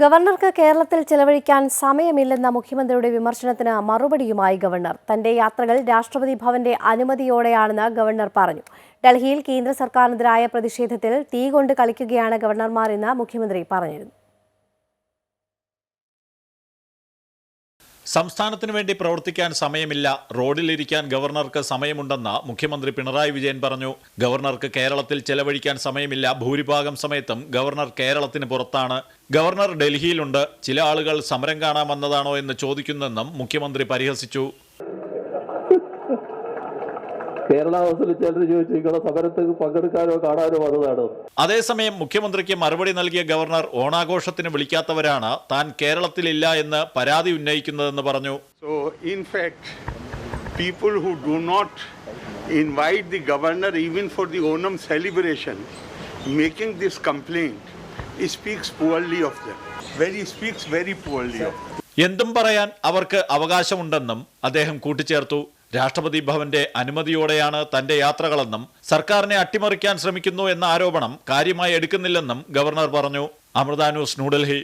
ഗവർണർക്ക് കേരളത്തിൽ ചെലവഴിക്കാൻ സമയമില്ലെന്ന മുഖ്യമന്ത്രിയുടെ വിമർശനത്തിന് മറുപടിയുമായി ഗവർണർ. തന്റെ യാത്രകൾ രാഷ്ട്രപതി ഭവന്റെ അനുമതിയോടെയാണെന്ന് ഗവർണർ പറഞ്ഞു. ഡൽഹിയിൽ കേന്ദ്ര സർക്കാരിനെതിരായ പ്രതിഷേധത്തിൽ തീ കൊണ്ട് കളിക്കുകയാണ് ഗവർണർമാർ എന്ന് മുഖ്യമന്ത്രി പറഞ്ഞിരുന്നു. സംസ്ഥാനത്തിനു വേണ്ടി പ്രവർത്തിക്കാൻ സമയമില്ല. റോഡിലിരിക്കാൻ ഗവർണർക്ക് സമയമുണ്ടെന്ന് മുഖ്യമന്ത്രി പിണറായി വിജയൻ പറഞ്ഞു. ഗവർണർക്ക് കേരളത്തിൽ ചെലവഴിക്കാൻ സമയമില്ല. ഭൂരിഭാഗം സമയത്തും ഗവർണർ കേരളത്തിന് പുറത്താണ്. ഗവർണർ ഡൽഹിയിലുണ്ട്. ചില ആളുകൾ സമരം കാണാൻ വന്നതാണോ എന്ന് ചോദിക്കുന്നെന്നും മുഖ്യമന്ത്രി പരിഹസിച്ചു. കേരള ഹൗസിൽ ചിലർ ചോദിച്ചു നിങ്ങളെ സമരത്തിൽ പങ്കെടുക്കാനോ കാണാനോ വന്നതാണോ? അതേസമയം മുഖ്യമന്ത്രിക്ക് മറുപടി നൽകിയ ഗവർണർ ഓണാഘോഷത്തിന് വിളിക്കാത്തവരാണ് താൻ കേരളത്തിലില്ല എന്ന് പരാതി ഉന്നയിക്കുന്നതെന്ന് പറഞ്ഞു. So in fact, people who do not invite the governor even for the Onam celebration making this complaint, speaks speaks of of very speaks very very poorly എന്തും പറയാൻ അവർക്ക് അവകാശമുണ്ടെന്നും അദ്ദേഹം കൂട്ടിച്ചേർത്തു. രാഷ്ട്രപതി ഭവന്റെ അനുമതിയോടെയാണ് തന്റെ യാത്രകളെന്നും സർക്കാരിനെ അട്ടിമറിക്കാൻ ശ്രമിക്കുന്നു എന്ന ആരോപണം കാര്യമായി എടുക്കുന്നില്ലെന്നും ഗവർണർ പറഞ്ഞു. അമൃത ന്യൂസ് ന്യൂഡൽഹി.